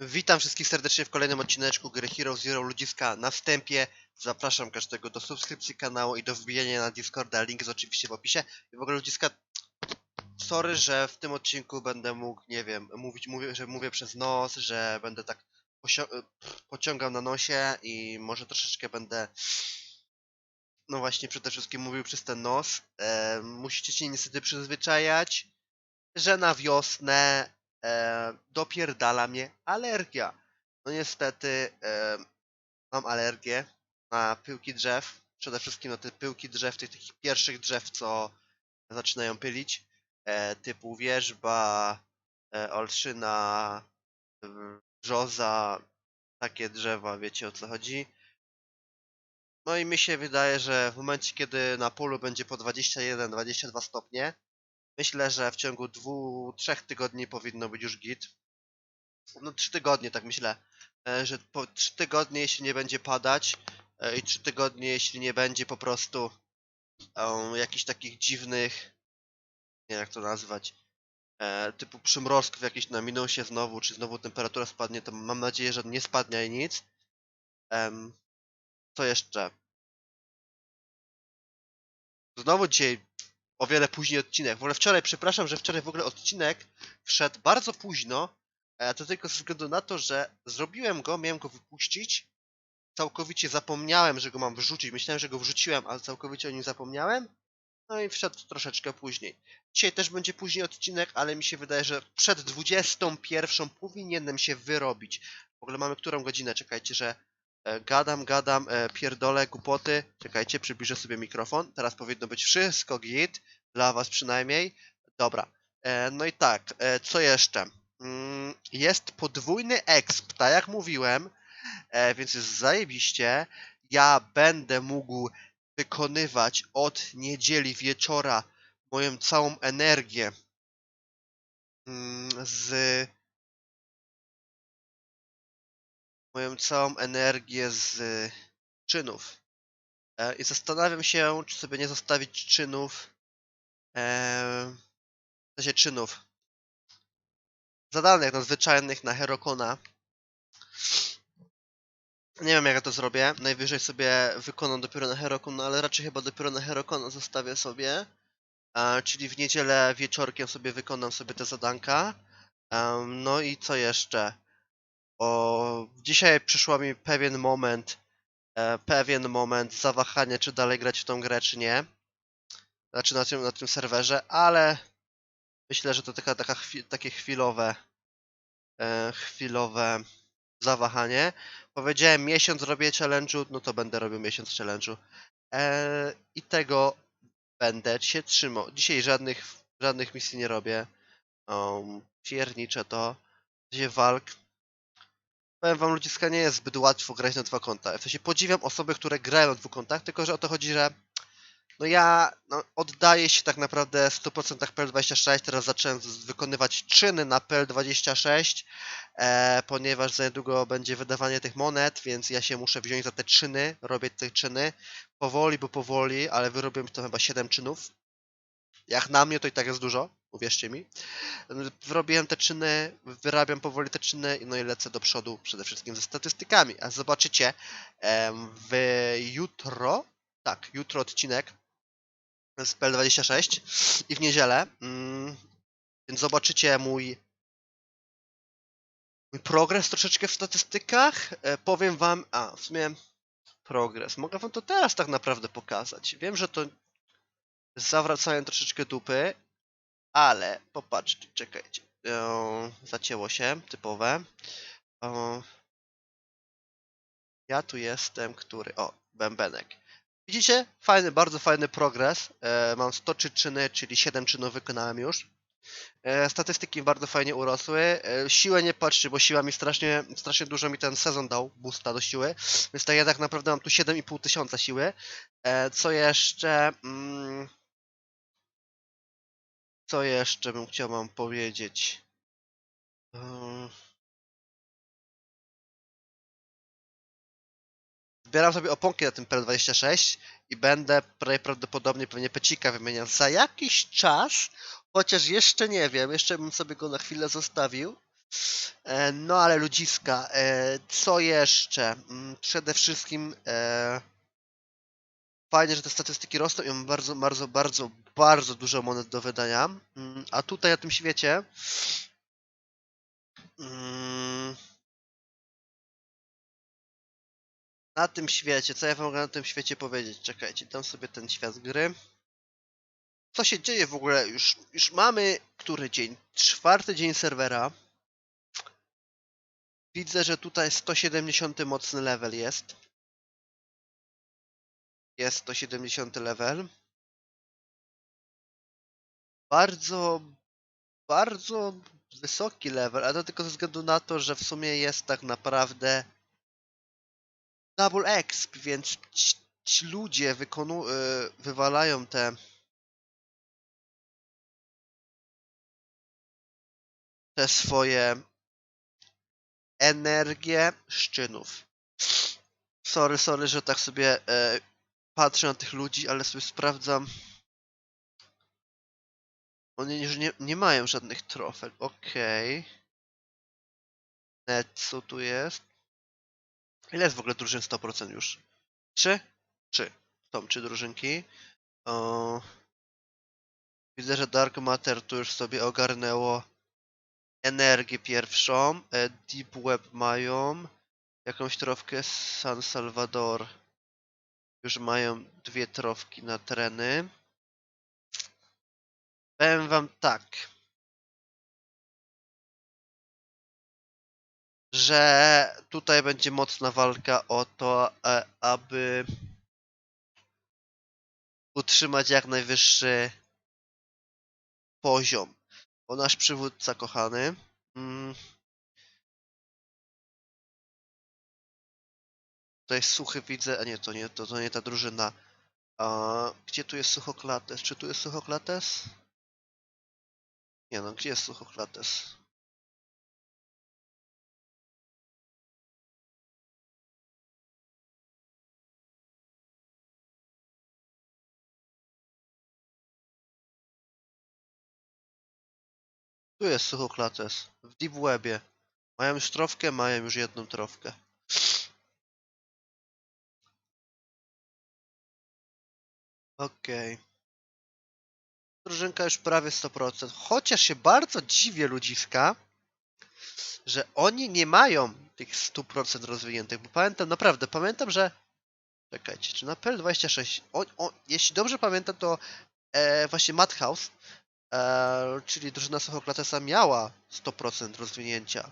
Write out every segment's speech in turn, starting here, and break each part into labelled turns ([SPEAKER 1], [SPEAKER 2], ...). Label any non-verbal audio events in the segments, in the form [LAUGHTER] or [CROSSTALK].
[SPEAKER 1] Witam wszystkich serdecznie w kolejnym odcineczku gry Hero Zero Ludziska. Na wstępie zapraszam każdego do subskrypcji kanału i do wbijania na Discorda. Link jest oczywiście w opisie. I w ogóle Ludziska, sorry, że w tym odcinku będę mógł, nie wiem, mówić, mówię, że mówię przez nos, że będę tak pociągał na nosie i może troszeczkę będę, no właśnie przede wszystkim mówił przez ten nos. E, musicie się niestety przyzwyczajać, że na wiosnę e, dopierdala mnie alergia. No niestety e, mam alergię na pyłki drzew. Przede wszystkim na te pyłki drzew, tych takich pierwszych drzew, co zaczynają pylić. E, typu wierzba, e, olszyna, brzoza, takie drzewa, wiecie o co chodzi. No i mi się wydaje, że w momencie, kiedy na polu będzie po 21-22 stopnie, Myślę, że w ciągu dwóch, trzech tygodni powinno być już git. No trzy tygodnie, tak myślę, e, że po trzy tygodnie, jeśli nie będzie padać e, i trzy tygodnie, jeśli nie będzie po prostu um, jakichś takich dziwnych, nie wiem jak to nazwać, e, typu przymrozków jakichś na minusie znowu, czy znowu temperatura spadnie, to mam nadzieję, że nie spadnie i nic. Em, co jeszcze? Znowu dzisiaj o wiele później odcinek. W ogóle wczoraj, przepraszam, że wczoraj w ogóle odcinek wszedł bardzo późno. e, To tylko ze względu na to, że zrobiłem go, miałem go wypuścić. Całkowicie zapomniałem, że go mam wrzucić. Myślałem, że go wrzuciłem, ale całkowicie o nim zapomniałem. No i wszedł troszeczkę później. Dzisiaj też będzie później odcinek, ale mi się wydaje, że przed 21 powinienem się wyrobić. W ogóle mamy którą godzinę? Czekajcie, że gadam, gadam, e, pierdolę, głupoty. Czekajcie, przybliżę sobie mikrofon. Teraz powinno być wszystko git. Dla was przynajmniej. Dobra. E, no i tak, e, co jeszcze? Mm, jest podwójny exp, tak jak mówiłem, e, więc jest zajebiście. Ja będę mógł wykonywać od niedzieli wieczora moją całą energię mm, z moją całą energię z czynów. E, I zastanawiam się, czy sobie nie zostawić czynów Eee, w sensie czynów. Zadanych nadzwyczajnych na Herokona. Nie wiem jak ja to zrobię. Najwyżej sobie wykonam dopiero na Herokon, no ale raczej chyba dopiero na Herokona zostawię sobie. E, czyli w niedzielę wieczorkiem sobie wykonam sobie te zadanka. Em, no i co jeszcze? O, dzisiaj przyszło mi pewien moment, e, pewien moment zawahania, czy dalej grać w tą grę, czy nie znaczy na tym, na tym serwerze, ale myślę, że to taka, taka chwi, takie chwilowe, e, chwilowe zawahanie. Powiedziałem miesiąc robię challenge'u, no to będę robił miesiąc challenge'u. E, I tego będę się trzymał. Dzisiaj żadnych, żadnych misji nie robię. Um, pierniczę to. Gdzie walk. Powiem wam, ludziska, nie jest zbyt łatwo grać na dwa konta. W sensie podziwiam osoby, które grają na dwóch kontach, tylko że o to chodzi, że no ja no, oddaję się tak naprawdę w 100% PL26, teraz zacząłem wykonywać czyny na PL26, e, ponieważ za niedługo będzie wydawanie tych monet, więc ja się muszę wziąć za te czyny, robię te czyny, powoli, bo powoli, ale wyrobiłem to chyba 7 czynów. Jak na mnie to i tak jest dużo, uwierzcie mi. Wyrobiłem te czyny, wyrabiam powoli te czyny, no i lecę do przodu przede wszystkim ze statystykami. A zobaczycie w jutro, tak, jutro odcinek z PL26 i w niedzielę. Mm, więc zobaczycie mój, mój progres troszeczkę w statystykach. E, powiem wam, a w sumie progres. Mogę wam to teraz tak naprawdę pokazać. Wiem, że to zawracają troszeczkę dupy, ale popatrzcie, czekajcie. E, zacięło się, typowe. E, ja tu jestem, który. O, bębenek. Widzicie? Fajny, bardzo fajny progres. E, mam 103 czyny, czyli 7 czynów wykonałem już. E, statystyki bardzo fajnie urosły. E, siłę nie patrzcie, bo siła mi strasznie, strasznie dużo mi ten sezon dał, boosta do siły. Więc tak ja tak naprawdę mam tu 7,5 tysiąca siły. E, co jeszcze? Mm, co jeszcze bym chciał wam powiedzieć? Zbieram sobie oponki na tym PL26 i będę najprawdopodobniej pewnie pecika wymieniał za jakiś czas, chociaż jeszcze nie wiem, jeszcze bym sobie go na chwilę zostawił. E, no ale ludziska, e, co jeszcze? Mm, Przede wszystkim e, fajnie, że te statystyki rosną i mam bardzo, bardzo, bardzo, bardzo dużo monet do wydania. Mm, A tutaj na tym świecie mm, na tym świecie, co ja wam mogę na tym świecie powiedzieć? Czekajcie, dam sobie ten świat gry. Co się dzieje w ogóle? Już, już mamy który dzień? Czwarty dzień serwera. Widzę, że tutaj 170 mocny level jest. Jest 170 level. Bardzo, bardzo wysoki level, ale to tylko ze względu na to, że w sumie jest tak naprawdę double exp, więc ci, ci ludzie wykonu, y, wywalają te te swoje energię szczynów. Sorry, sorry, że tak sobie e, patrzę na tych ludzi, ale sobie sprawdzam. Oni już nie, nie mają żadnych trofel. Okej. Netsu tu jest. Ile jest w ogóle drużyn 100% już? Trzy? Trzy. Są trzy drużynki. O... Widzę, że Dark Matter tu już sobie ogarnęło energię pierwszą. e, Deep Web mają. Jakąś trofkę San Salvador. Już mają dwie trofki na tereny. Powiem wam tak. Że tutaj będzie mocna walka o to, e, aby utrzymać jak najwyższy poziom. O nasz przywódca kochany. Mm. Tutaj suchy widzę, a nie, to nie, to, to nie ta drużyna. A, gdzie tu jest Suchoklates? Czy tu jest Suchoklates? Nie no, gdzie jest Suchoklates? Tu jest Suchoklates. W Deep Webie. Mają już trofkę? Mają już jedną trofkę. Okej. Drużynka już prawie 100%. Chociaż się bardzo dziwię ludziska, że oni nie mają tych 100% rozwiniętych, bo pamiętam, naprawdę pamiętam, że czekajcie, czy na PL26 o, o, jeśli dobrze pamiętam, to e, właśnie Madhouse, e, czyli drużyna Sochoklatesa miała 100% rozwinięcia.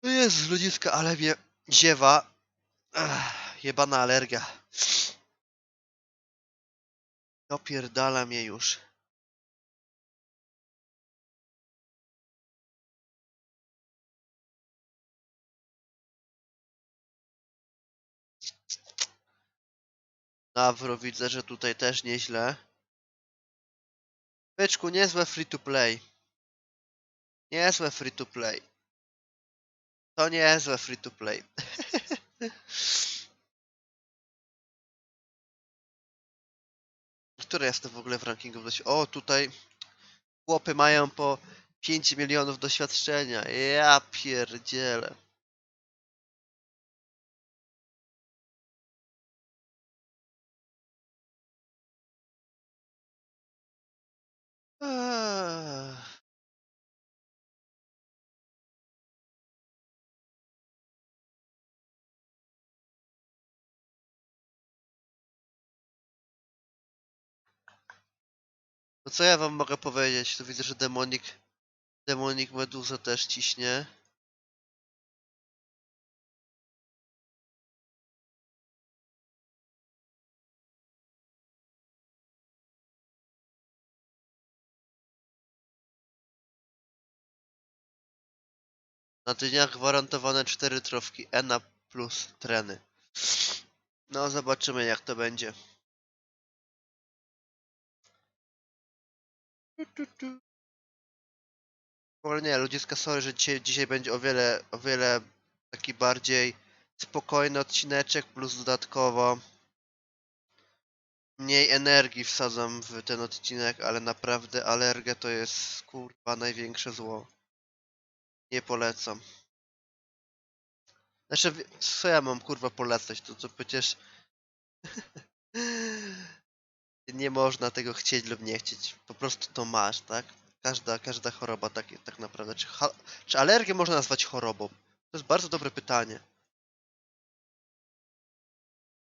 [SPEAKER 1] To jest ludziska, ale mnie ziewa. Ech, jebana alergia. Opierdala mnie już. Nawro, widzę, że tutaj też nieźle. Byczku, niezłe free to play. Niezłe free to play. To niezłe free to play. [LAUGHS] Które jestem w ogóle w rankingu? O, tutaj chłopy mają po 5 milionów doświadczenia. Ja pierdzielę. Eee. Co ja wam mogę powiedzieć? Tu widzę, że demonik, demonik meduza też ciśnie. Na dniach gwarantowane 4 trofki ENA plus treny. No zobaczymy jak to będzie. Ogóle nie, ludziska, sorry, że dzisiaj, dzisiaj będzie o wiele, o wiele taki bardziej spokojny odcineczek, plus dodatkowo mniej energii wsadzam w ten odcinek, ale naprawdę alergia to jest kurwa największe zło. Nie polecam. Znaczy, co ja mam kurwa polecać? To, to przecież [LAUGHS] nie można tego chcieć lub nie chcieć. Po prostu to masz, tak? Każda, każda choroba tak, tak naprawdę. Czy, czy alergię można nazwać chorobą? To jest bardzo dobre pytanie.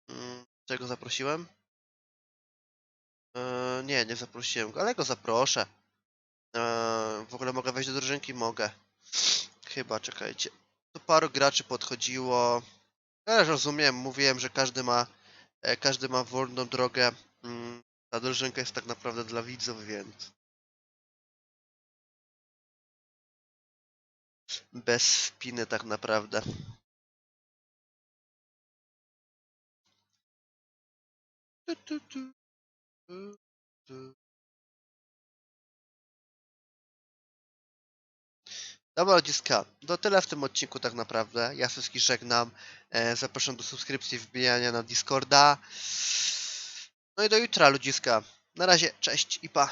[SPEAKER 1] Mm, Czego zaprosiłem? Eee, nie, nie zaprosiłem go, ale go zaproszę. Eee, w ogóle mogę wejść do drużynki? Mogę. Chyba, czekajcie. Tu paru graczy podchodziło. Ja rozumiem, mówiłem, że każdy ma, e, każdy ma wolną drogę. Mm, Ta drużynka jest tak naprawdę dla widzów, więc bez spiny tak naprawdę. Dobra, ludziska, to tyle w tym odcinku tak naprawdę. Ja wszystkich żegnam. E, zapraszam do subskrypcji, wbijania na Discorda. No i do jutra, ludziska. Na razie, cześć i pa.